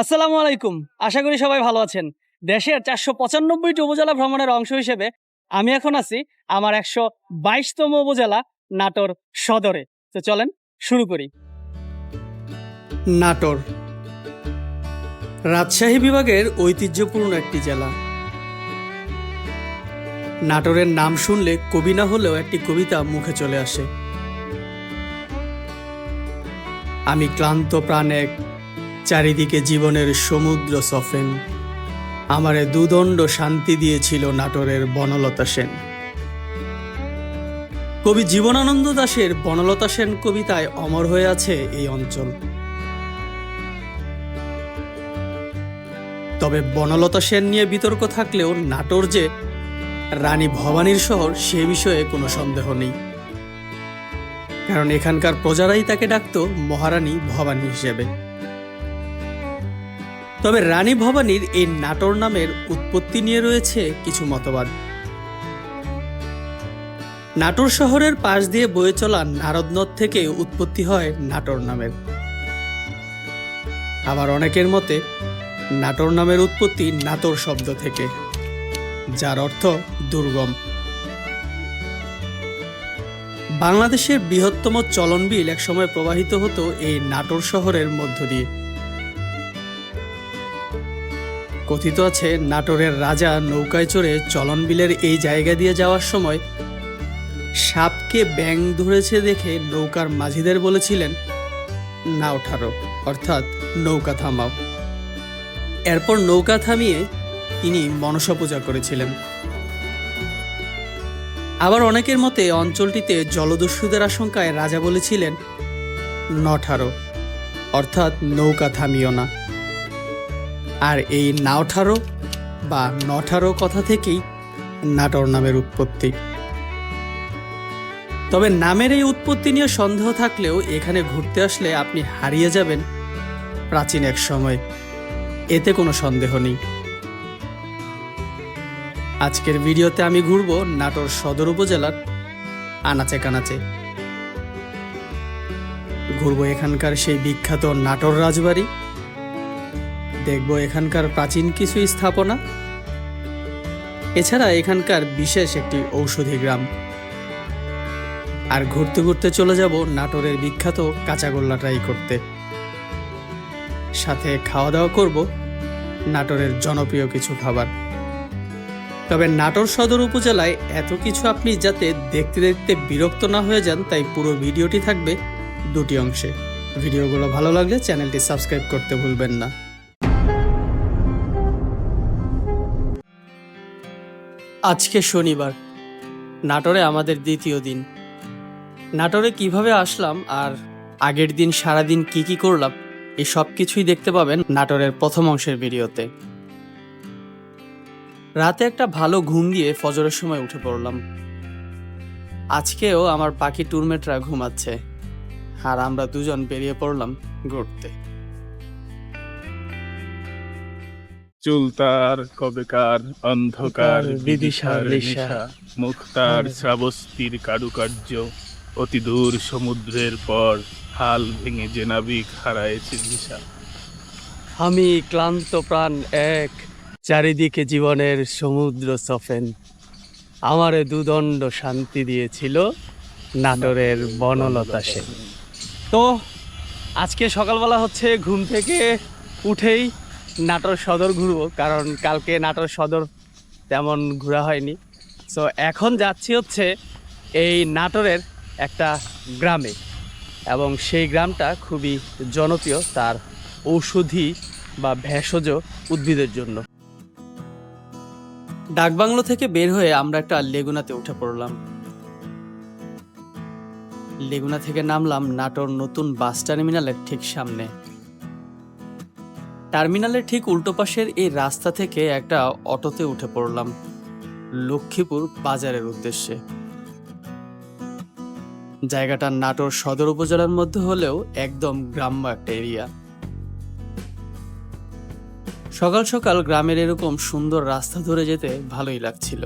আসসালামু আলাইকুম। আশা করি সবাই ভালো আছেন। দেশের চারশো পঁচানব্বইটি উপজেলা ভ্রমণের অংশ হিসেবে আমি এখন আছি আমার একশো বাইশতম উপজেলা নাটোর সদরে। তো চলেন, শুরু করি। নাটোর। রাজশাহী বিভাগের ঐতিহ্যপূর্ণ একটি জেলা। নাটোরের নাম শুনলে কবি না হলেও একটি কবিতা মুখে চলে আসে। আমি ক্লান্ত প্রাণ এক চারিদিকে জীবনের সমুদ্র সফেন। আমারে দুদণ্ড শান্তি দিয়েছিল নাটোরের বনলতা সেন। কবি জীবনানন্দ দাশের বনলতা সেন কবিতায় অমর হয়ে আছে এই অঞ্চল। তবে বনলতা সেন নিয়ে বিতর্ক থাকলেও নাটোর যে রানী ভবানীর শহর, সে বিষয়ে কোনো সন্দেহ নেই। কারণ এখানকার প্রজারাই তাকে ডাকত মহারানী ভবানী হিসেবে। তবে রানী ভবানীর এই নাটোর নামের উৎপত্তি নিয়ে রয়েছে কিছু মতবাদ। নাটোর শহরের পাশ দিয়ে বয়ে চলা নারদ নদ থেকে উৎপত্তি হয় নাটোর নামের। আবার অনেকের মতে, নাটোর নামের উৎপত্তি নাটোর শব্দ থেকে, যার অর্থ দুর্গম। বাংলাদেশের বৃহত্তম চলনবিল একসময় প্রবাহিত হতো এই নাটোর শহরের মধ্য দিয়ে। কথিত আছে, নাটোরের রাজা নৌকায় চড়ে চলনবিলের এই জায়গা দিয়ে যাওয়ার সময় সাপকে ব্যাং ধরেছে দেখে নৌকার মাঝিদের বলেছিলেন না ঠারো, অর্থাৎ নৌকা থামাও। এরপর নৌকা থামিয়ে তিনি মনসা পূজা করেছিলেন। আবার অনেকের মতে অঞ্চলটিতে জলদস্যুদের আশঙ্কায় রাজা বলেছিলেন নঠারো অর্থাৎ নৌকা থামিও না। আর এই নাওঠারো বা নঠারো কথা থেকেই নাটোর নামের উৎপত্তি। তবে নামের এই উৎপত্তি নিয়ে সন্দেহ থাকলেও এখানে ঘুরতে আসলে আপনি হারিয়ে যাবেন প্রাচীন এক সময়। এতে কোনো সন্দেহ নেই। আজকের ভিডিওতে আমি ঘুরবো নাটোর সদর উপজেলার আনাচে কানাচে। ঘুরবো এখানকার সেই বিখ্যাত নাটোর রাজবাড়ি। দেখব এখানকার প্রাচীন কিছু স্থাপনা। এছাড়া এখানকার বিশেষ একটি ঔষধি গ্রাম। আর ঘুরতে ঘুরতে চলে যাব নাটোরের বিখ্যাত কাঁচাগোল্লা ট্রাই করতে। সাথে খাওয়া দাওয়া করব নাটোরের জনপ্রিয় কিছু খাবার। তবে নাটোর সদর উপজেলায় এত কিছু আপনি যাতে দেখতে দেখতে বিরক্ত না হয়ে যান, তাই পুরো ভিডিওটি থাকবে দুটি অংশে। ভিডিওগুলো ভালো লাগলে চ্যানেলটি সাবস্ক্রাইব করতে ভুলবেন না। আজকে শনিবার। নাটোরে আমাদের দ্বিতীয় দিন। নাটোরে কীভাবে আসলাম আর আগের দিন সারাদিন কি কি করলাম এই সব কিছুই দেখতে পাবেন নাটোরের প্রথম অংশের ভিডিওতে। রাতে একটা ভালো ঘুম দিয়ে ফজরের সময় উঠে পড়লাম। আজকেও আমার পাখি টুরমেটরা ঘুমাচ্ছে, আর আমরা দুজন বেরিয়ে পড়লাম ঘুরতে। চুলতার কবেকার অন্ধকার বিদিশার নেশা। মুক্তার শ্রাবস্তির কারুকার্য অতি দূর সমুদ্রের পর হাল ভেঙে যে নাবিক হারায়েছে দিশা আমি ক্লান্ত প্রাণ এক চারিদিকে জীবনের সমুদ্র সফেন। আমারে দুদণ্ড শান্তি দিয়েছিল নাটোরের বনলতা সেন। তো আজকে সকালবেলা হচ্ছে ঘুম থেকে উঠেই নাটোর সদর ঘুরবো, কারণ কালকে নাটোর সদর তেমন ঘোরা হয়নি। সো এখন যাচ্ছি হচ্ছে এই নাটোরের একটা গ্রামে এবং সেই গ্রামটা খুবই জনপ্রিয় তার ঔষধি বা ভেষজ উদ্ভিদের জন্য। ডাকবাংলো থেকে বের হয়ে আমরা একটা লেগুনাতে উঠে পড়লাম। লেগুনা থেকে নামলাম নাটোর নতুন বাস টার্মিনালের ঠিক সামনে। টার্মিনালের ঠিক উল্টো পাশের এই রাস্তা থেকে একটা অটোতে উঠে পড়লাম, লক্ষ্মীপুর বাজারের উদ্দেশ্যে। জায়গাটা নাটোর সদর উপজেলার মধ্যে হলেও একদম গ্রাম্য একটা এরিয়া। সকাল সকাল গ্রামের এরকম সুন্দর রাস্তা ধরে যেতে ভালোই লাগছিল।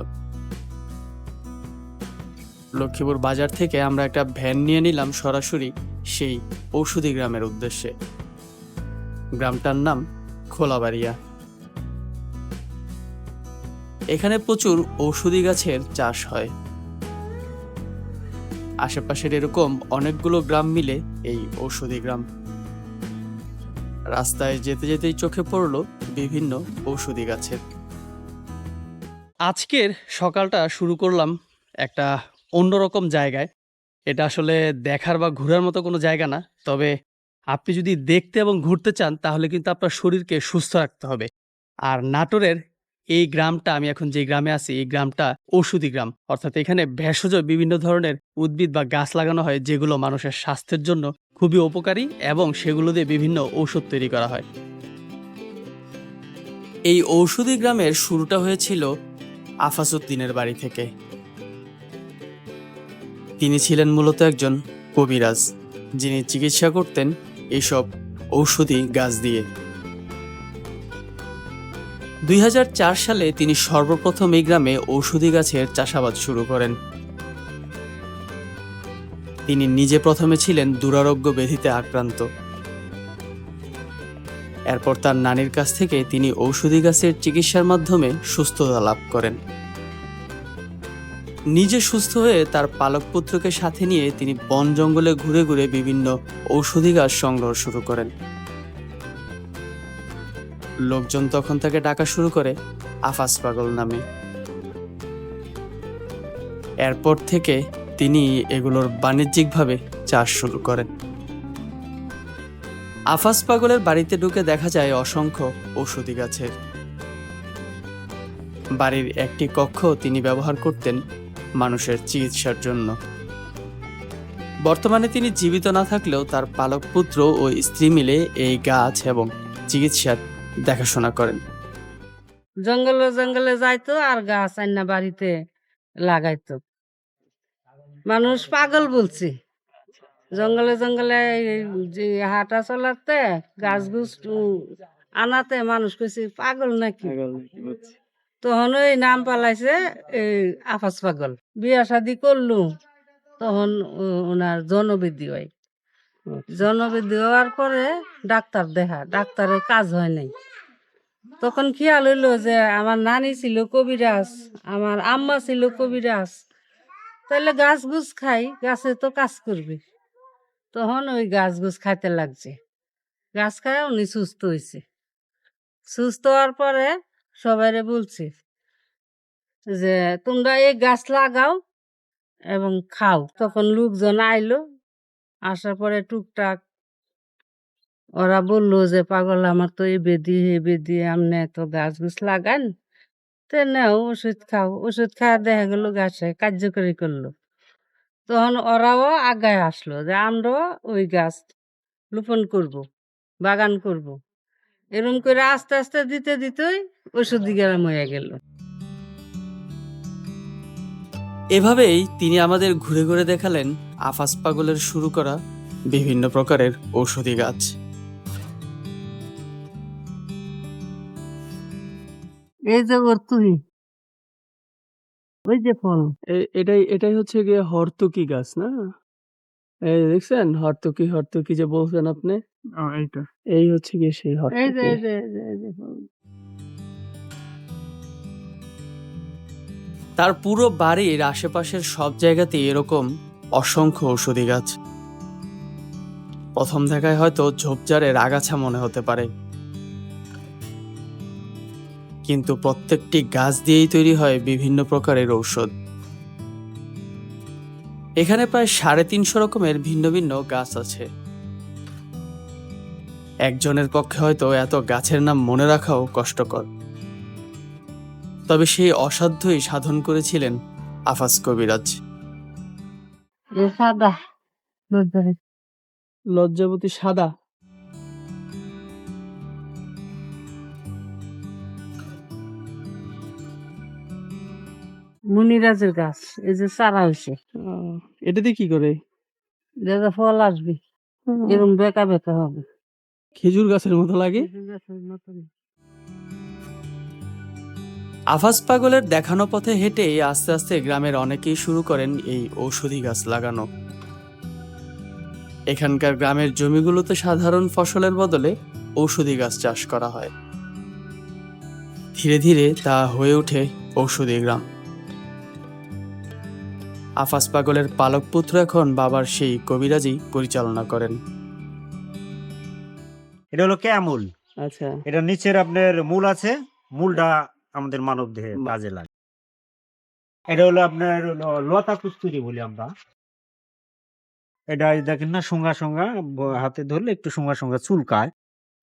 লক্ষ্মীপুর বাজার থেকে আমরা একটা ভ্যান নিয়ে নিলাম সরাসরি সেই ঔষধি গ্রামের উদ্দেশ্যে। গ্রামটার নাম খোলাবাড়িয়া। এখানে প্রচুর ঔষধি গাছের চাষ হয়। আশেপাশের এরকম অনেকগুলো গ্রাম মিলে এই ঔষধি গ্রাম। রাস্তায় যেতে যেতেই চোখে পড়ল বিভিন্ন ঔষধি গাছের। আজকের সকালটা শুরু করলাম একটা অন্যরকম জায়গায়। এটা আসলে দেখার বা ঘোরার মতো কোনো জায়গা না, তবে আপনি যদি দেখতে এবং ঘুরতে চান, তাহলে কিন্তু আপনার শরীরকে সুস্থ রাখতে হবে। আর নাটোরের এই গ্রামটা, আমি এখন যে গ্রামে আছি, এই গ্রামটা ঔষধি গ্রাম। অর্থাৎ এখানে ভেষজ বিভিন্ন ধরনের উদ্ভিদ বা গাছ লাগানো হয়, যেগুলো মানুষের স্বাস্থ্যের জন্য খুবই উপকারী এবং সেগুলো দিয়ে বিভিন্ন ঔষধ তৈরি করা হয়। এই ঔষধি গ্রামের শুরুটা হয়েছিল আফাসুদ্দিনের বাড়ি থেকে। তিনি ছিলেন মূলত একজন কবিরাজ, যিনি চিকিৎসা করতেন এইসব ঔষধি গাছ দিয়ে। দুই হাজার চার সালে তিনি সর্বপ্রথম এই গ্রামে ঔষধি গাছের চাষাবাদ শুরু করেন। তিনি নিজে প্রথমে ছিলেন দুরারোগ্য ব্যাধিতে আক্রান্ত। এরপর তার নানির কাছ থেকে তিনি ঔষধি গাছের চিকিৎসার মাধ্যমে সুস্থতা লাভ করেন। নিজে সুস্থ হয়ে তার পালক পুত্রকে সাথে নিয়ে তিনি বন জঙ্গলে ঘুরে ঘুরে বিভিন্ন ঔষধি গাছ সংগ্রহ শুরু করেন। লোকজন তখন তাকে ডাকা শুরু করে আফাস পাগল নামে। এরপর থেকে তিনি এগুলোর বাণিজ্যিকভাবে চাষ শুরু করেন। আফাস পাগলের বাড়িতে ঢুকে দেখা যায় অসংখ্য ঔষধি গাছের। বাড়ির একটি কক্ষ তিনি ব্যবহার করতেন মানুষের চিকিৎসার জন্য। বর্তমানে তিনি জীবিত না থাকলেও তার পালক পুত্র ও স্ত্রী মিলে এই গাছ এবং চিকিৎসার দেখাশোনা করেন। জঙ্গলে জঙ্গলে যাইতো আর গাছ আইনা বাড়িতে লাগাইতো। মানুষ পাগল বলছে। জঙ্গলে জঙ্গলে এই যে হাঁটা চলাতে গাছ গুছ আনাতে মানুষ কইছে পাগল নাকি? তখন ওই নাম পালাইছে এই আফাস পাগল। বিয়া শাদি করলু, তখন ওনার জনবৃদ্ধি হয়। জনবৃদ্ধি হওয়ার পরে ডাক্তার দেখা, ডাক্তারের কাজ হয় নাই। তখন খেয়াল হইল যে আমার নানি ছিল কবিরাজ, আমার আম্মা ছিল কবিরাজ। তাহলে গাছ গুছ খাই, গাছে তো কাজ করবে। তখন ওই গাছ গুছ খাইতে লাগছে। গাছ খায় উনি সুস্থ হয়েছে সুস্থ হওয়ার পরে সবাইরে বলছে যে, তোমরা এই গাছ লাগাও এবং খাও। তখন লোকজন আইলো, আসার পরে টুকটাক ওরা বলল যে, পাগল আমার তো এই বেদি, হে বেদি, আমনে তো গাছ গুছ লাগান, তে নাও ওষুধ খাও। ওষুধ খাওয়া দেখা গেল গাছে, কার্যকরী করল। তখন ওরাও আগায় আসলো যে, আমরাও ওই গাছ রোপণ করব, বাগান করব। এরম করে আস্তে আস্তে দিতে দিতেই ওষুধি গেরাম হয়ে গেল। এভাবেই তিনি আমাদের ঘুরে ঘুরে দেখালেন আফাস পাগলের শুরু করা বিভিন্ন প্রকারের ঔষধি গাছ। এই যে ওই যে ফল। এটাই এটাই হচ্ছে গিয়ে হর্তুকি গাছ না? এই দেখছেন হর্তুকি হর্তুকি যে বলছেন আপনি এইটা। এই হচ্ছে কি সেই এই যে হর্তুকি। যে এই যে, এই যে তার পুরো বাড়ির আশেপাশের সব জায়গাতে এরকম অসংখ্য ঔষধি গাছ। প্রথম দেখায় হয়তো ঝোপঝাড়ের আগাছা মনে হতে পারে। কিন্তু প্রত্যেকটি গাছ দিয়েই তৈরি হয় বিভিন্ন প্রকারের ঔষধ। এখানে প্রায় সাড়ে তিনশো রকমের ভিন্ন ভিন্ন গাছ আছে। একজনের পক্ষে হয়তো এত গাছের নাম মনে রাখাও কষ্টকর। তবে সেই অসাধ্যই সাধন করেছিলেন আফাস কবিরাজ। লজ্জাবতী সাদা? মুনিরাজের গাছ এই যে চারা হয়েছে এটা দিয়ে কি করে? যে ফল আসবে। এরকম বেকা বেকা হবে। খেজুর গাছের মতো লাগে? গাছের আফাস পাগলের দেখানো পথে হেঁটে আস্তে আস্তে গ্রামের অনেকেই শুরু করেন এই ঔষধি গাছ লাগানো। এখানকার গ্রামের জমিগুলোতে সাধারণ ফসলের বদলে ঔষধি গাছ চাষ করা হয়। ধীরে ধীরে তা হয়ে ওঠে ঔষধি গ্রাম। আফাস পাগলের পালক পুত্র এখন বাবার সেই কবিরাজি পরিচালনা করেন। এটা হলো ক্যামুল। আচ্ছা। এটা নিচের আপনার মূল আছে মূলটা আমাদের মানব দেহে কাজে লাগে। এটা হলো আপনার হলো লতা কুস্তুরি বলি আমরা। এটা দেখেন না সঙ্গা সঙ্গা হাতে ধরলে একটু সঙ্গা সঙ্গা চুলকায়।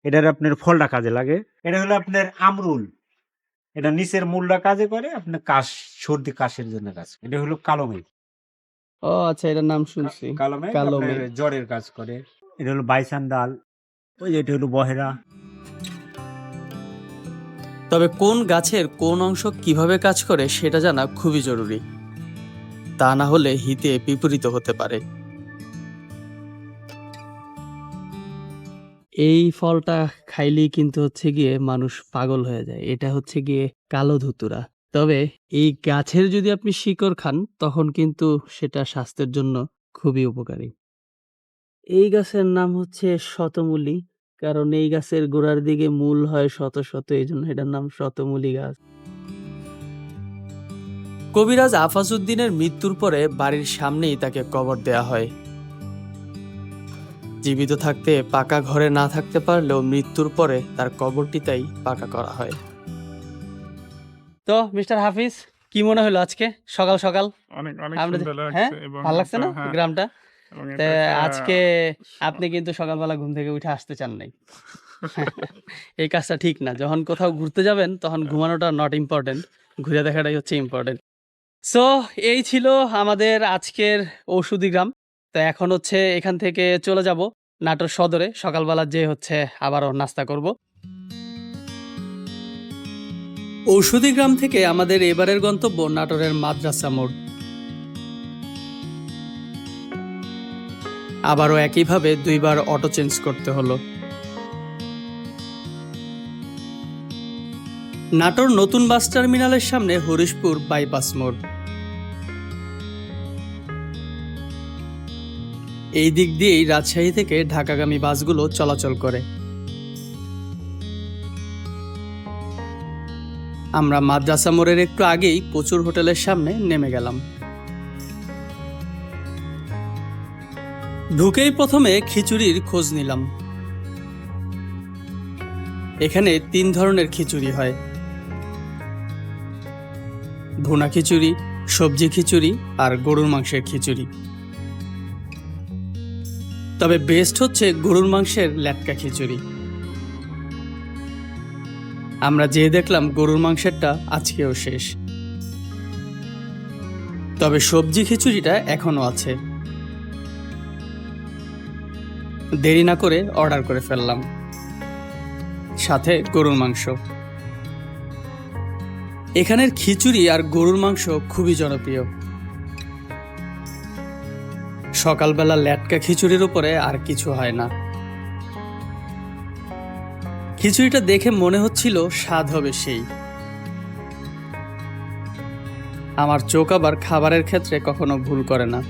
এটার আপনার ফলটা কাজে লাগে। এটা হলো আপনার আমরুল। এটা নিচের মূলটা কাজে করে আপনার কাশ সর্দি কাশের জন্য কাজ এটা হলো কালমেঘ ও আচ্ছা এটার নাম শুনছি। জ্বরের কাজ করে। এটা হলো বাইসান ডাল ওই যে এটা হলো বহেরা। তবে কোন গাছের কোন অংশ কীভাবে কাজ করে সেটা জানা খুবই জরুরি। তা না হলে হিতে বিপরীত হতে পারে। এই ফলটা খাইলেই কিন্তু হচ্ছে গিয়ে মানুষ পাগল হয়ে যায়। এটা হচ্ছে গিয়ে কালো ধুতুরা। তবে এই গাছের যদি আপনি শিকড় খান, তখন কিন্তু সেটা স্বাস্থ্যের জন্য খুবই উপকারী। এই গাছের নাম হচ্ছে শতমূলি, কারণ এই গাছের গোড়ার দিকে মূল হয় শত শত, এই জন্য এটার নাম শতমূলী গাছ। কবিরাজ আফাজউদ্দিনের মৃত্যুর পরে বাড়ির সামনেই তাকে কবর দেয়া হয়। জীবিত থাকতে পাকা ঘরে না থাকতে পারলেও মৃত্যুর পরে তার কবরটি তাই পাকা করা হয়। তো মিস্টার হাফিজ কি মনে হলো আজকে? সকাল সকাল। অনেক অনেক সুন্দর হ্যাঁ লাগছে এবং ভালো লাগছে না হ্যাঁ, গ্রামটা? তা আজকে আপনি কিন্তু সকালবেলা ঘুম থেকে উঠে আসতে চান নাই। এই কাজটা ঠিক না। যখন কোথাও ঘুরতে যাবেন তখন ঘুমানোটা নট ইম্পর্টেন্ট ঘুরে দেখাটাই হচ্ছে ইম্পর্টেন্ট সো এই ছিল আমাদের আজকের ঔষধি গ্রাম। তো এখন হচ্ছে এখান থেকে চলে যাব নাটোর সদরে। সকালবেলা যে হচ্ছে আবারও নাস্তা করব। ঔষধি গ্রাম থেকে আমাদের এবারের গন্তব্য নাটোরের মাদ্রাসা মোড়। আবারও একইভাবে দুইবার অটো চেঞ্জ করতে হলো। নাটোর নতুন বাস টার্মিনালের সামনে হরিশপুর বাইপাস মোড়। এই দিক দিয়েই রাজশাহী থেকে ঢাকাগামী বাসগুলো চলাচল করে। আমরা মাদ্রাসা মোড়ের একটু আগেই প্রচুর হোটেলের সামনে নেমে গেলাম। ঢুকেই প্রথমে খিচুড়ির খোঁজ নিলাম। এখানে তিন ধরনের খিচুড়ি হয়। ভুনা খিচুড়ি, সবজি খিচুড়ি আর গরুর মাংসের খিচুড়ি। তবে বেস্ট হচ্ছে গরুর মাংসের ল্যাটকা খিচুড়ি। আমরা যে দেখলাম গরুর মাংসেরটা আজকেও শেষ। তবে সবজি খিচুড়িটা এখনও আছে। দেরি না করে অর্ডার করে ফেললাম। সাথে গরুর মাংস। এখানের খিচুড়ি আর গরুর মাংস খুবই জনপ্রিয়। সকালবেলা ল্যাটকা খিচুড়ির উপরে আর কিছু হয় না। খিচুড়িটা দেখে মনে হচ্ছিল স্বাদ হবে সেই। আমার চোখ আবার খাবারের ক্ষেত্রে কখনো ভুল করে না।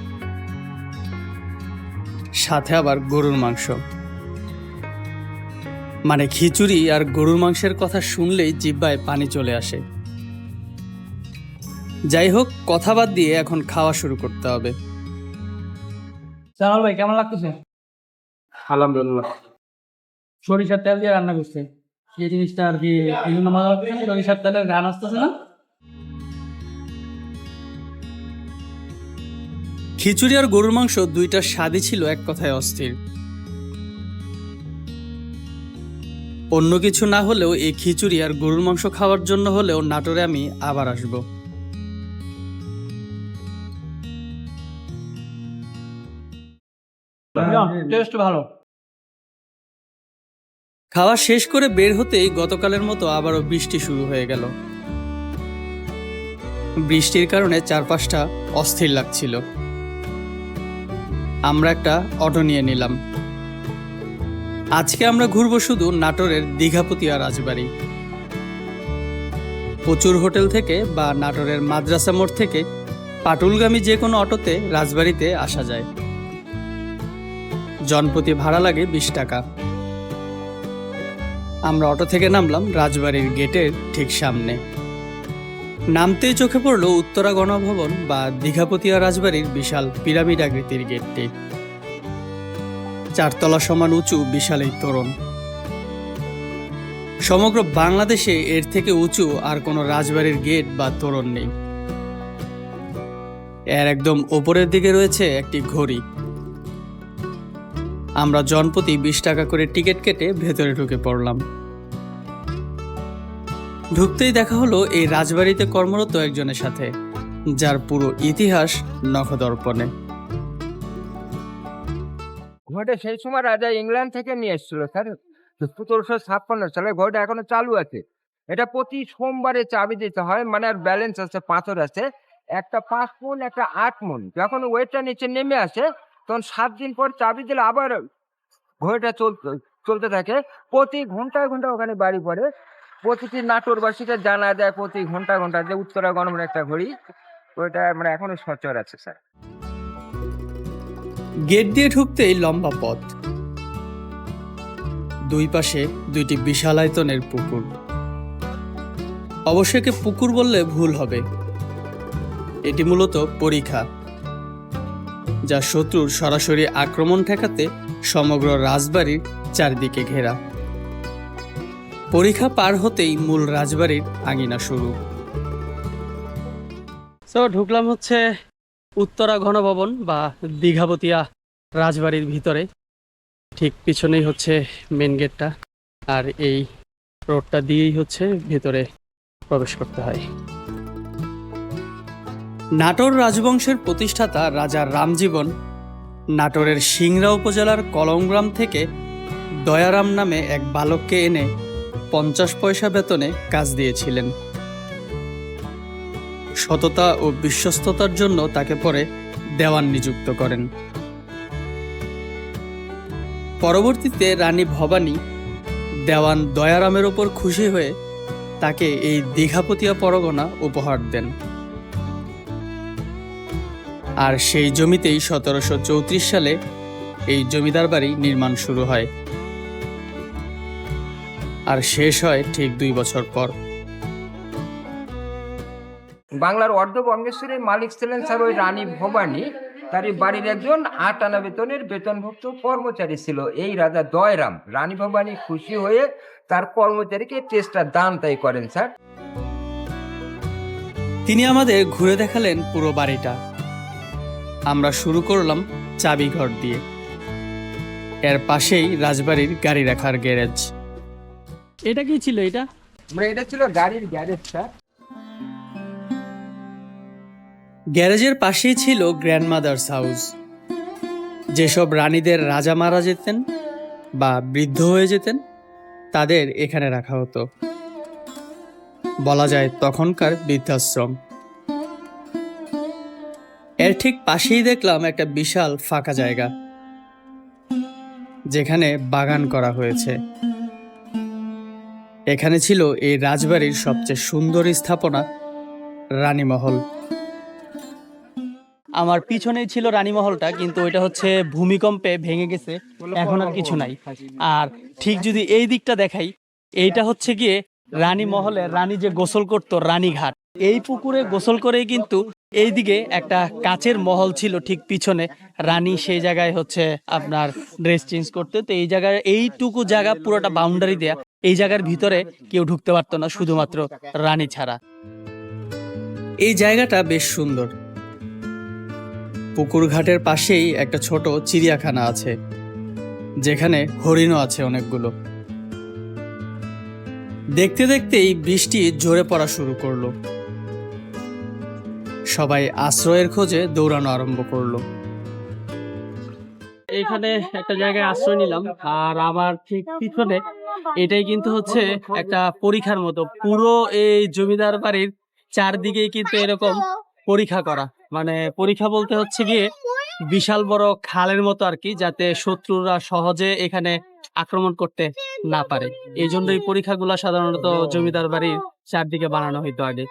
সাথে আবার গরুর মাংস। মানে খিচুড়ি আর গরুর মাংসের কথা শুনলেই জিব্বায় পানি চলে আসে। যাই হোক কথা বাদ দিয়ে এখন খাওয়া শুরু করতে হবে। জামাল ভাই কেমন লাগতেছে? আলহামদুলিল্লাহ। সরিষার তেল দিয়ে রান্না করছে। এই জিনিসটা আর কি এই জন্য মজা লাগতেছে সরিষার তেলের গান আসতেছে না। খিচুড়ি আর গরুর মাংস দুইটার স্বাদই ছিল এক কথায় অস্থির। অন্য কিছু না হলেও এই খিচুড়ি আর গরুর মাংস খাওয়ার জন্য হলেও নাটোরে আমি আবার আসব। টেস্ট ভালো। খাওয়া শেষ করে বের হতেই গতকালের মতো আবারও বৃষ্টি শুরু হয়ে গেল। বৃষ্টির কারণে চারপাশটা অস্থির লাগছিল। আমরা একটা অটো নিয়ে নিলাম। আজকে আমরা ঘুরবো শুধু নাটোরের দীঘাপতিয়া রাজবাড়ি। প্রচুর হোটেল থেকে বা নাটোরের মাদ্রাসা মোড় থেকে পাটুলগামী যে কোনো অটোতে রাজবাড়িতে আসা যায়। জনপ্রতি ভাড়া লাগে বিশ টাকা। আমরা অটো থেকে নামলাম রাজবাড়ির গেটের ঠিক সামনে। নামতেই চোখে পড়ল উত্তরা গণভবন বা দীঘাপতিয়া রাজবাড়ির বিশাল পিরামিড আকৃতির গেটটি। চারতলা সমান উঁচু, বিশাল এই তোরণ। সমগ্র বাংলাদেশে এর থেকে উঁচু আর কোনো রাজবাড়ির গেট বা তোরণ নেই। এর একদম ওপরের দিকে রয়েছে একটি ঘড়ি। আমরা জনপ্রতি বিশ টাকা করে টিকিট কেটে ভেতরে ঢুকে পড়লাম। ঢুকতেই দেখা হলো এই রাজবাড়িতে কর্মরত একজনের সাথে, যার পুরো ইতিহাস নখদর্পণে। ঘোড়াটা সেই সময় রাজা ইংল্যান্ড থেকে নিয়ে এসেছিল, স্যার। সতেরোশো ছাপ্পান্ন সালে ঘোড়াটা এখনও চালু আছে। এটা প্রতি সোমবারে চাবি দিতে হয় মানে আর ব্যালেন্স আছে, পাথর আছে। একটা পাঁচ মন, একটা আট মন। যখন ওয়েটটা নিচে নেমে আসে তখন সাত দিন পর চাবি দিলে আবার ঘড়িটা চলতে চলতে থাকে। প্রতি ঘন্টায় ঘণ্টা ওখানে বাড়ি পড়ে। প্রতিটি নাটোরবাসীকে জানা যায় প্রতি ঘণ্টা ঘণ্টা যে উত্তরা গণমের একটা ঘড়ি। ওইটা মানে এখনও সচর আছে, স্যার। গেট দিয়ে ঢুকতেই লম্বা পথ। দুই পাশে দুইটি বিশাল আয়তনের পুকুর। অবশ্যই একে পুকুর বললে ভুল হবে। এটি মূলত পরীক্ষা যা শত্রুর সরাসরি আক্রমণ ঠেকাতে সমগ্র রাজবাড়ির চারদিকে ঘেরা। পরীক্ষা পার হতেই মূল রাজবাড়ির আঙিনা শুরু। ঢুকলাম হচ্ছে উত্তরা ঘনভবন বা দীঘাবতিয়া রাজবাড়ির ভিতরে। ঠিক পিছনেই হচ্ছে মেন গেটটা আর এই রোডটা দিয়েই হচ্ছে ভেতরে প্রবেশ করতে হয়। নাটোর রাজবংশের প্রতিষ্ঠাতা রাজা রামজীবন নাটোরের সিংড়া উপজেলার কলমগ্রাম থেকে দয়ারাম নামে এক বালককে এনে পঞ্চাশ পয়সা বেতনে কাজ দিয়েছিলেন। সততা ও বিশ্বস্ততার জন্য তাকে পরে দেওয়ান নিযুক্ত করেন। পরবর্তীতে রানী ভবানী দেওয়ান দয়ারামের ওপর খুশি হয়ে তাকে এই দীঘাপতিয়া পরগনা উপহার দেন। আর সেই জমিতেই সতেরোশো চৌত্রিশ সালে এই জমিদার বাড়ি নির্মাণ শুরু হয়। আর শেষ হয় ঠিক দুই বছর পর। বাংলার অর্ধবঙ্গেশ্বরীর মালিক ছিলেন স্যার ওই রানী ভবানী। তার এই বাড়ির একজন আট আনা বেতনের বেতনভুক্ত কর্মচারী ছিল এই রাজা দয়রাম। রানী ভবানী খুশি হয়ে তার কর্মচারীকে টেস্টটা দান তাই করেন স্যার। তিনি আমাদের ঘুরে দেখালেন পুরো বাড়িটা। আমরা শুরু করলাম চাবি ঘর দিয়ে। এর পাশেই রাজবাড়ির গাড়ি রাখার গ্যারেজ। এটা কি ছিল এটা? মানে এটা ছিল গাড়ির গ্যারেজ স্যার। গ্যারেজের পাশেই ছিল গ্র্যান্ডমাদার্স হাউস। যেসব রানীদের রাজা মারা যেতেন বা বৃদ্ধ হয়ে যেতেন তাদের এখানে রাখা হতো। বলা যায় তখনকার বৃদ্ধাশ্রম। এর ঠিক পাশেই দেখলাম একটা বিশাল ফাঁকা জায়গা, যেখানে বাগান করা হয়েছে। এখানে ছিল এই রাজবাড়ির সবচেয়ে সুন্দর স্থাপনা, রানীমহল। আমার পিছনেই ছিল রানীমহলটা, কিন্তু ওইটা হচ্ছে ভূমিকম্পে ভেঙে গেছে, এখন আর কিছু নাই। আর ঠিক যদি এই দিকটা দেখাই, এইটা হচ্ছে গিয়ে রানী মহলে রানী যে গোসল করতো, রানীঘাট। এই পুকুরে গোসল করেই কিন্তু এইদিকে একটা কাচের মহল ছিল ঠিক পিছনে। রানী সেই জায়গায় হচ্ছে আপনার ড্রেস চেঞ্জ করতে। তো এই জায়গায় এইটুকু জায়গা পুরোটা বাউন্ডারি দেয়া। এই জায়গার ভিতরে কেউ ঢুকতে পারতো না, শুধুমাত্র রানী ছাড়া। এই জায়গাটা বেশ সুন্দর। পুকুর ঘাটের পাশেই একটা ছোট চিড়িয়াখানা আছে, যেখানে হরিণও আছে অনেকগুলো। দেখতে দেখতেই বৃষ্টি জোরে পড়া শুরু করল। সবাই আশ্রয়ের খোঁজে দৌড়ানো আরম্ভ করল। এখানে একটা জায়গায় আশ্রয় নিলাম, আর আমার ঠিক পিছনে এটাই কিন্তু হচ্ছে একটা পরীক্ষার মতো। পুরো এই জমিদার বাড়ির চারদিকেই কিন্তু এরকম পরীক্ষা করা। মানে পরীক্ষা বলতে হচ্ছে গিয়ে বিশাল বড় খালের মতো আর কি, যাতে শত্রুরা সহজে এখানে আক্রমণ করতে না পারে। এই জন্য এই পরীক্ষাগুলো সাধারণত জমিদার বাড়ির চারদিকে বানানো হইতো আগে।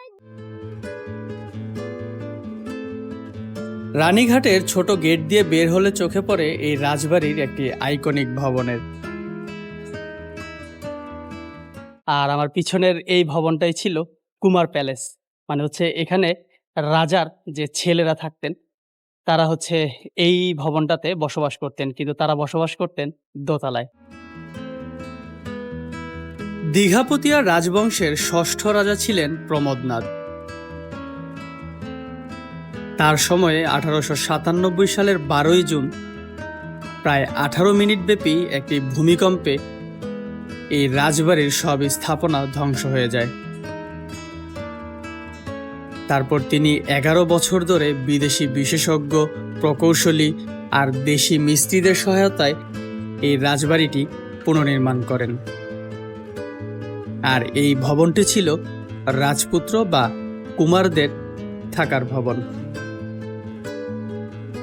রানীঘাটের ছোট গেট দিয়ে বের হলে চোখে পড়ে এই রাজবাড়ির একটি আইকনিক ভবনের। আর আমার পিছনের এই ভবনটাই ছিল কুমার প্যালেস। মানে হচ্ছে এখানে রাজার যে ছেলেরা থাকতেন, তারা হচ্ছে এই ভবনটাতে বসবাস করতেন, কিন্তু তারা বসবাস করতেন দোতলায়। দীঘাপতিয়া রাজবংশের ষষ্ঠ রাজা ছিলেন প্রমোদনাথ। তার সময়ে আঠারোশো সাতানব্বই সালের বারোই জুন, প্রায় আঠারো মিনিট ব্যাপী একটি ভূমিকম্পে এই রাজবাড়ির সব স্থাপনা ধ্বংস হয়ে যায়। তারপর তিনি এগারো বছর ধরে বিদেশি বিশেষজ্ঞ, প্রকৌশলী আর দেশি মিস্ত্রিদের সহায়তায় এই রাজবাড়িটি পুনর্নির্মাণ করেন। আর এই ভবনটি ছিল রাজপুত্র বা কুমারদের থাকার ভবন।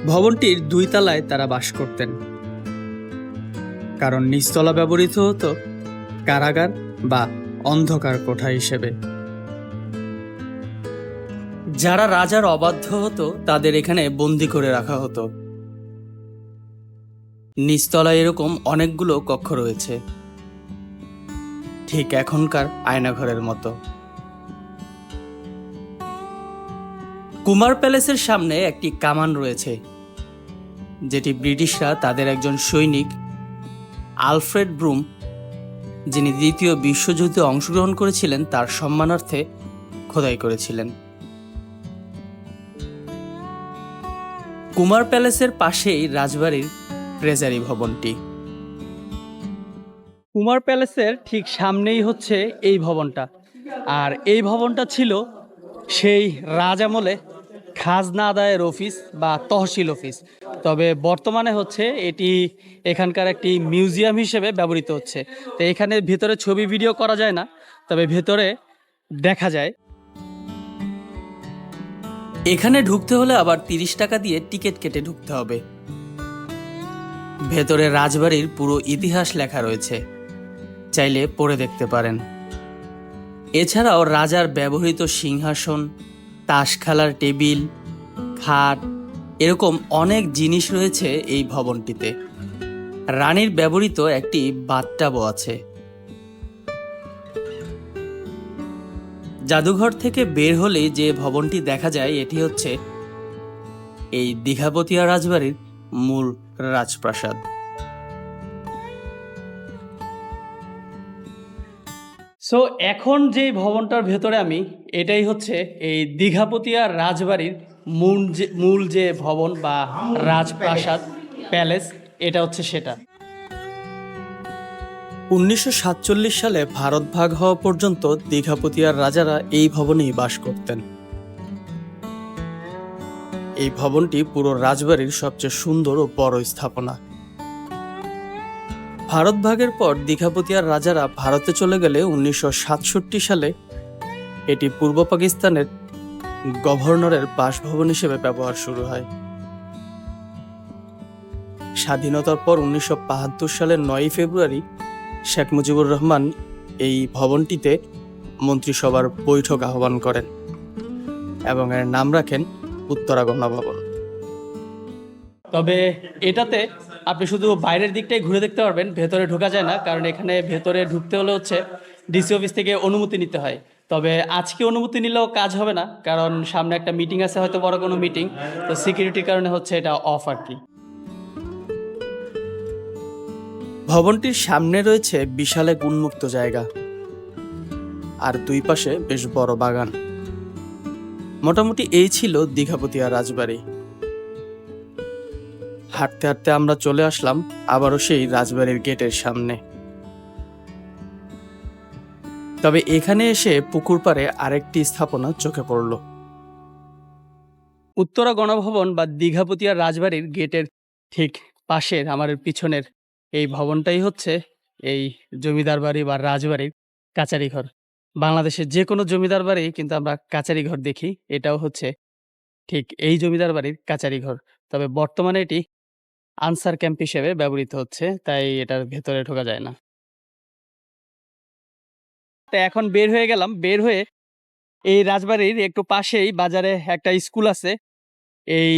ভবনটির দুই তলায় তারা বাস করতেন। কারণ নিচতলা ব্যবহৃত হতো কারাগার বা অন্ধকার কোঠা হিসেবে। যারা রাজার অবাধ্য হতো, তাদের এখানে বন্দি করে রাখা হতো। নিচতলায় এরকম অনেকগুলো কক্ষ রয়েছে। ঠিক এখনকার আয়নাঘরের মতো। কুমার প্যালেসের সামনে একটি কামান রয়েছে। যেটি ব্রিটিশরা তাদের একজন সৈনিক, আলফ্রেড ব্রুম, যিনি দ্বিতীয় বিশ্বযুদ্ধে অংশগ্রহণ করেছিলেন, তার সম্মানার্থে খোদাই করেছিলেন। কুমার প্যালেসের পাশেই রাজবাড়ির ট্রেজারি ভবনটি। কুমার প্যালেসের ঠিক সামনেই হচ্ছে এই ভবনটা। আর এই ভবনটা ছিল সেই রাজ আমলে খাজনা আদায়ের অফিস বা তহসিল অফিস। তবে বর্তমানে হচ্ছে এটি এখানকার একটি মিউজিয়াম হিসেবে ব্যবহৃত হচ্ছে। তো এখানে ভেতরে ছবি ভিডিও করা যায় না, তবে ভেতরে দেখা যায়। এখানে ঢুকতে হলে আবার তিরিশ টাকা দিয়ে টিকিট কেটে ঢুকতে হবে। ভেতরে রাজবাড়ির পুরো ইতিহাস লেখা রয়েছে। চাইলে পড়ে দেখতে পারেন। এছাড়াও রাজার ব্যবহৃত সিংহাসন, তাস খেলার টেবিল খাট, এরকম অনেক জিনিস রয়েছে এই ভবনটিতে। রানীর ব্যবহৃত একটি বাথটাবও আছে। জাদুঘর থেকে বের হলেই যে ভবনটি দেখা যায়, এটি হচ্ছে এই দীঘাপতিয়া রাজবাড়ির মূল রাজপ্রাসাদ। সো এখন যে ভবনটার ভেতরে আমি, এটাই হচ্ছে এই দীঘাপতিয়া রাজবাড়ির মূল যে মূল যে ভবন বা রাজপ্রাসাদ, প্যালেস, এটা হচ্ছে সেটা। উনিশশো সাতচল্লিশ সালে ভারত ভাগ হওয়া পর্যন্ত দীঘাপতিয়ার রাজারা এই ভবনেই বাস করতেন। এই ভবনটি পুরো রাজবাড়ির সবচেয়ে সুন্দর ও বড় স্থাপনা। ভারত ভাগের পর দীঘাপতিয়ার রাজারা ভারতে চলে গেলে উনিশশো সাতষট্টি সালে এটি পূর্ব পাকিস্তানের গভর্নরের বাসভবন হিসেবে ব্যবহার শুরু হয়। স্বাধীনতার পর উনিশশো বাহাত্তর সালের নয়ই ফেব্রুয়ারি শেখ মুজিবুর রহমান এই ভবনটিতে মন্ত্রিসভার বৈঠক আহ্বান করেন এবং এর নাম রাখেন উত্তরাগণা ভবন তবে এটাতে আপনি শুধু বাইরের দিকটাই ঘুরে দেখতে পারবেন, ভেতরে ঢোকা যায় না, কারণ এখানে ভেতরে ঢুকতে হলে হচ্ছে ডিসি অফিস থেকে অনুমতি নিতে হয়। তবে আজকে অনুমতি নিলেও কাজ হবে না, কারণ সামনে একটা মিটিং আছে, হয়তো বড় কোনো মিটিং তো সিকিউরিটির কারণে হচ্ছে এটা অফ আর কি। ভবনটির সামনে রয়েছে বিশাল এক উন্মুক্ত জায়গা, আর দুই পাশে বেশ বড় বাগান। মোটামুটি এই ছিল দীঘাপতিয়া রাজবাড়ি। হাঁটতে হাঁটতে আমরা চলে আসলাম আবারও সেই রাজবাড়ির গেটের সামনে। তবে এখানে এসে পুকুর পাড়ে আরেকটি স্থাপনা চোখে পড়ল। উত্তরা গণভবন বা দীঘাপতিয়া রাজবাড়ির গেটের ঠিক পাশের আমার পিছনের এই ভবনটাই হচ্ছে এই জমিদার বাড়ি বা রাজবাড়ির কাচারি ঘর বাংলাদেশের যে কোনো জমিদার বাড়ি কিন্তু আমরা কাচারি ঘর দেখি, এটাও হচ্ছে ঠিক এই জমিদার বাড়ির কাচারি ঘর তবে বর্তমানে এটি আনসার ক্যাম্প হিসেবে ব্যবহৃত হচ্ছে, তাই এটার ভেতরে ঢোকা যায় না। তো এখন বের হয়ে গেলাম, বের হয়ে এই রাজবাড়ির একটু পাশেই বাজারে একটা স্কুল আছে। এই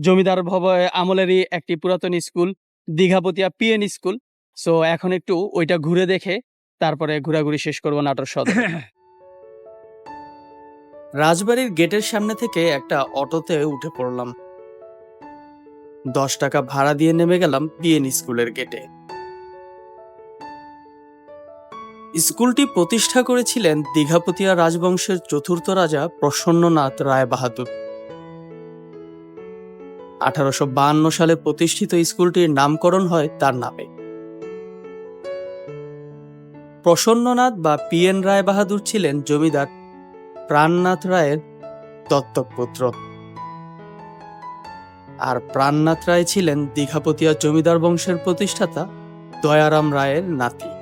জমিদার ভব আমলেরই একটি পুরাতন school Dighapatia PN school. So এখন একটু ওইটা ঘুরে দেখে তারপরে ঘোরাঘুরি শেষ করব নাটোর সদর। রাজবাড়ির গেটের সামনে থেকে একটা অটোতে উঠে পড়লাম। দশ টাকা ভাড়া দিয়ে নেমে গেলাম পিএন স্কুলের গেটে। স্কুলটি প্রতিষ্ঠা করেছিলেন দীঘাপতিয়া রাজবংশের চতুর্থ রাজা প্রসন্ননাথ রায় বাহাদুর আঠারোশো সালে প্রতিষ্ঠিত স্কুলটির নামকরণ হয় তার নামে। প্রসন্ননাথ বা পি এন রায় বাহাদুর ছিলেন জমিদার প্রাণনাথ রায়ের দত্তক পুত্র আর প্রাণনাথ রায় ছিলেন দীঘাপতিয়া জমিদার বংশের প্রতিষ্ঠাতা দয়ারাম রায়ের নাতি।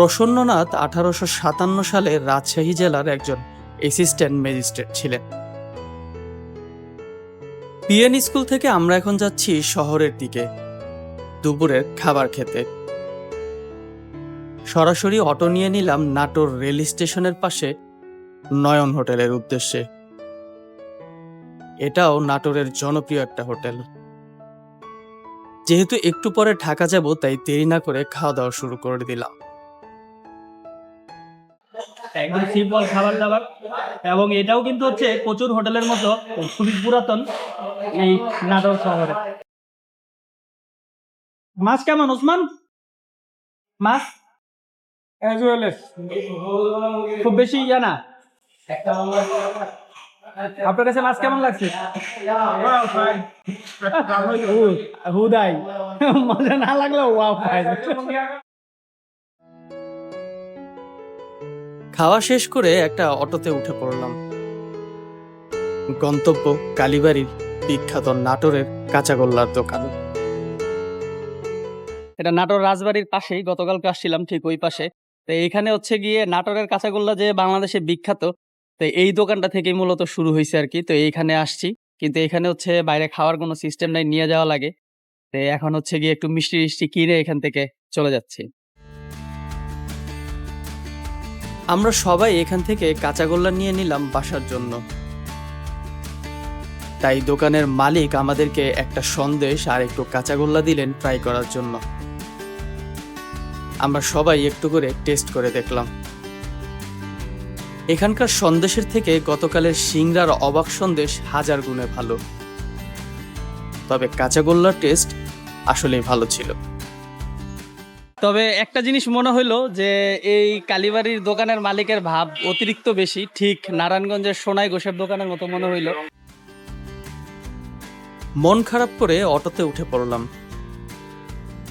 প্রসন্ননাথ আঠারোশো সাতান্ন সালে রাজশাহী জেলার একজন অ্যাসিস্ট্যান্ট ম্যাজিস্ট্রেট ছিলেন। পিএন স্কুল থেকে আমরা এখন যাচ্ছি শহরের দিকে, দুপুরের খাবার খেতে। সরাসরি অটো নিয়ে নিলাম নাটোর রেল স্টেশনের পাশে নয়ন হোটেলের উদ্দেশ্যে। এটাও নাটোরের জনপ্রিয় একটা হোটেল। যেহেতু একটু পরে ঢাকা যাব, তাই দেরি না করে খাওয়া দাওয়া শুরু করে দিলাম। একদম সিম্পল খাবার দাবার এবং এটাও কিন্তু হচ্ছে প্রচুর হোটেলের মতো খুবই পুরাতন এই নাটক শহরে। মাছ কেমন ওসমান? মাছ? খুব বেশি ইয়া না। আপনার কাছে মাছ কেমন লাগছে? হুদাই। মজা না লাগল ফাইন খাওয়া শেষ করে একটা অটোতে উঠে পড়লাম। গন্তব্য কালীবাড়ির বিখ্যাত নাটোরের কাঁচাগোল্লার দোকান। এটা নাটোর রাজবাড়ির পাশেই, গতকালকে আসছিলাম ঠিক ওই পাশে। তো এখানে হচ্ছে গিয়ে নাটোরের কাঁচাগোল্লা যে বাংলাদেশে বিখ্যাত, তো এই দোকানটা থেকেই মূলত শুরু হয়েছে আর কি। তো এইখানে আসছি, কিন্তু এখানে হচ্ছে বাইরে খাওয়ার কোনো সিস্টেম নাই, নিয়ে যাওয়া লাগে। তো এখন হচ্ছে গিয়ে একটু মিষ্টি মিষ্টি কিনে এখান থেকে চলে যাচ্ছি। আমরা সবাই এখান থেকে কাঁচাগোল্লা নিয়ে নিলাম বাসার জন্য। তাই দোকানের মালিক আমাদেরকে একটা সন্দেশ আর একটু কাঁচাগোল্লা দিলেন ট্রাই করার জন্য। আমরা সবাই একটু করে টেস্ট করে দেখলাম। এখানকার সন্দেশের থেকে গতকালের সিংড়ার অবাক সন্দেশ হাজার গুণে ভালো। তবে কাঁচাগোল্লার টেস্ট আসলেই ভালো ছিল। তবে একটা জিনিস মনে হইল যে এই কালীবাড়ির দোকানের মালিকের ভাব অতিরিক্ত বেশি, ঠিক নারায়ণগঞ্জের সোনাই ঘোষের দোকানের মতো মনে হইল। মন খারাপ করে অটোতে উঠে পড়লাম।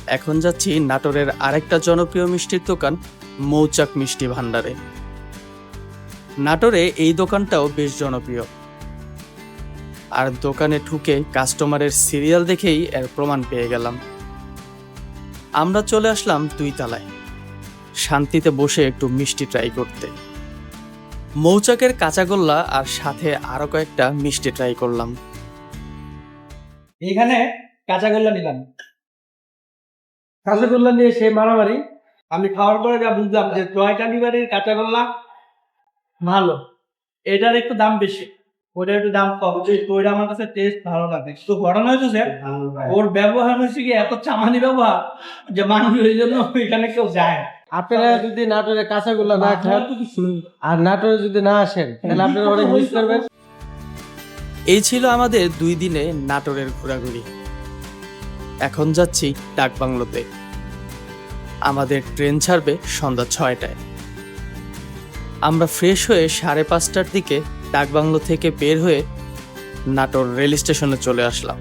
এখন যাচ্ছি নাটোরের আরেকটা জনপ্রিয় মিষ্টির দোকান, মৌচাক মিষ্টি ভান্ডারে নাটোরে এই দোকানটাও বেশ জনপ্রিয়। আর দোকানে ঢুকে কাস্টমারের সিরিয়াল দেখেই এর প্রমাণ পেয়ে গেলাম। আমরা চলে আসলাম দুই তালায়। শান্তিতে বসে একটু মিষ্টি ট্রাই করতে। মৌচাকের কাঁচাগোল্লা আর সাথে আরও কয়েকটা মিষ্টি ট্রাই করলাম। এখানে কাঁচাগোল্লা নিলাম। কাঁচাগোল্লা নিয়ে সে মারামারি আমি খাওয়ার পরে যা বুঝলাম যে জয়কালী বাড়ির কাঁচাগোল্লা ভালো। এটার একটু দাম বেশি। ওটার একটু দাম কম ওইটা আমার কাছে টেস্ট ভালো লাগে। তো ঘটনা হয়েছে ওর ব্যবহার হচ্ছে কি এত চামানি ব্যবহার যে মানুষ ওই জন্য এখানে কেউ যায় আপনারা যদি নাটোরে কাঁচাগুলো না খান আর নাটোরে যদি না আসেন তাহলে আপনারা অনেক মিস করবেন। এই ছিল আমাদের দুই দিনে নাটোরের ঘোরাঘুরি। এখন যাচ্ছি ডাকবাংলোতে আমাদের ট্রেন ছাড়বে সন্ধ্যা ছয়টায়। আমরা ফ্রেশ হয়ে সাড়ে পাঁচটার দিকে ডাকবাংলো থেকে বের হয়ে নাটোর রেল স্টেশনে চলে আসলাম।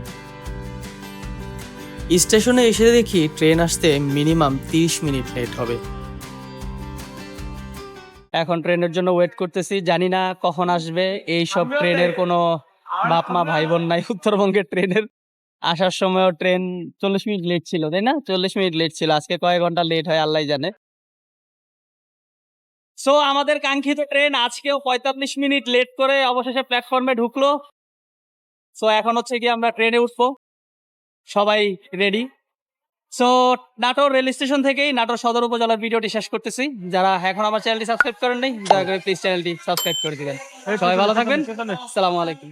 স্টেশনে এসে দেখি ট্রেন আসতে মিনিমাম তিরিশ মিনিট লেট হবে। এখন ট্রেনের জন্য ওয়েট করতেছি জানি না কখন আসবে। এই সব ট্রেনের কোনো বাপ মা ভাই বোন নাই উত্তরবঙ্গের ট্রেনের। আসার সময়ও ট্রেন চল্লিশ মিনিট লেট ছিল তাই না? চল্লিশ মিনিট লেট ছিল আজকে কয়েক ঘণ্টা লেট হয় আল্লাহ জানে। সো আমাদের কাঙ্ক্ষিত ট্রেন আজকেও পঁয়তাল্লিশ মিনিট লেট করে অবশেষে প্ল্যাটফর্মে ঢুকলো। সো এখন হচ্ছে কি আমরা ট্রেনে উঠবো। সবাই ready so Natore rail station থেকেই নাটোর সদর উপজেলার ভিডিওটি শেষ করতেছি। যারা এখন আমার চ্যানেলটি সাবস্ক্রাইব করেন নাই দয়া করে প্লিজ চ্যানেলটি সাবস্ক্রাইব করে দিবেন। সবাই ভালো থাকবেন। আসসালামু আলাইকুম।